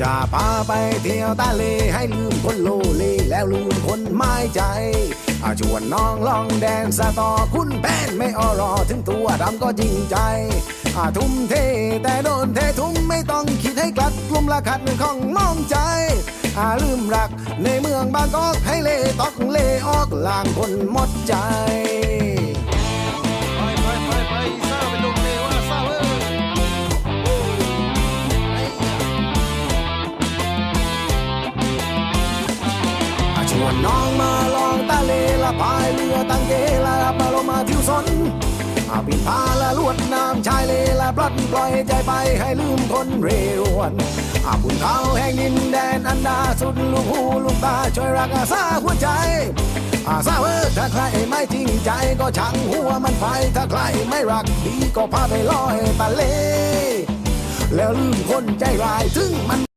จะพาไปเที่ยวทะเลให้ลืมคนโลเลแล้วลืมคนไม้ใจอาชวนน้องลองแดนสะต่อคุณแป้นไม่อรอถึงตัวดำก็จริงใจอาทุ่มเทแต่โดนเททุ่มไม่ต้องคิดให้กลัดกลุ่มละขัดของน้องใจอาลืมรักในเมืองบางกอกให้เลตอกเลออกลางคนหมดใจ วนน้องมาลองตะเลละพายเรือตังเกละมาลมาทิวสนอาปิดพาละลวดน้ำชายเลละปลัดปล่อยใจไปให้ลืมคนเรรวนอาบุญเขาแห่งดินแดนอันดาสุดลูกหูลูกตาช่วยรักอาซาหัวใจ อาซาเออถ้าใครไม่จริงใจก็ช่างหัวมันไปถ้าใครไม่รักดีก็พาไปลอยตะเล แล้วลืมคนใจร้ายถึงมัน